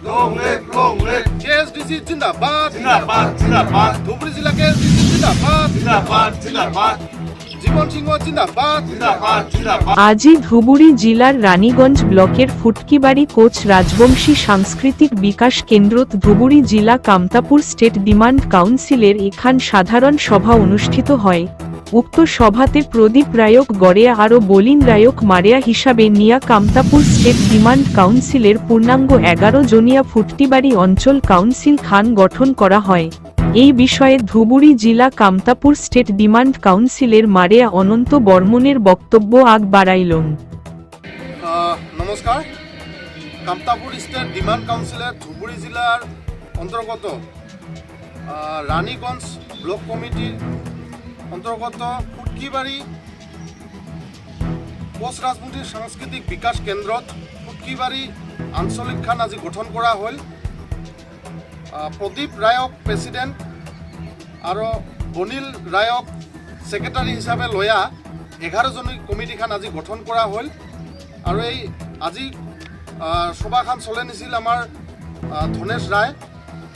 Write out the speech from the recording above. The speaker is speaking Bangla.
কংগ্রেস কংগ্রেস কেএসডিসি জিন্দাবাদ জিন্দাবাদ জিন্দাবাদ ধুবড়ী জেলা কেএসডিসি জিন্দাবাদ জিন্দাবাদ জিন্দাবাদ আজই ধুবুরি জেলার রানীগঞ্জ ব্লকের ফুটকিবাড়ি কোচ রাজবংশী সাংস্কৃতিক বিকাশ কেন্দ্রত ধুবুরি জেলা কামতাপুর স্টেট ডিমান্ড কাউন্সিলের এখান সাধারণ সভা অনুষ্ঠিত হয়। উক্ত সভাতে প্রদীপ রায়ক গড়েয়া আরও বলিন রায়ক মারেয়া হিসাবে নিয়া কামতাপুর স্টেট ডিমান্ড কাউন্সিলের পূর্ণাঙ্গ এগারো জনিয়া ফুটকিবাড়ি অঞ্চল কাউন্সিল খান গঠন করা হয়। এই বিষয়ে ধুবুরি জেলা কামতাপুর স্টেট ডিমান্ড কাউন্সিলের মারেয়া অনন্ত বর্মনের বক্তব্য আগ বাড়াইলন আহ, নমস্কাৰ কামতাপুৰ ষ্টেট ডিমাণ্ড কাউন্সিলে ধুবুৰী জিলাৰ অন্তৰ্গত আহ, ৰাণীগঞ্জ ব্লক কমিটিৰ অন্তৰ্গত ফুটকিবাৰী কোচ ৰাজবংশী সাংস্কৃতিক বিকাশ কেন্দ্ৰত ফুটকিবাৰী আঞ্চলিকখন আজি গঠন কৰা হ'ল। প্ৰদীপ ৰায়ক প্ৰেচিডেণ্ট আৰু বনিল ৰায়ক ছেক্ৰেটাৰী হিচাপে লয়া এঘাৰজনী কমিটিখন আজি গঠন কৰা হ'ল। আৰু এই আজি সভাখন চলাই নিছিল আমাৰ ধনেশ ৰায়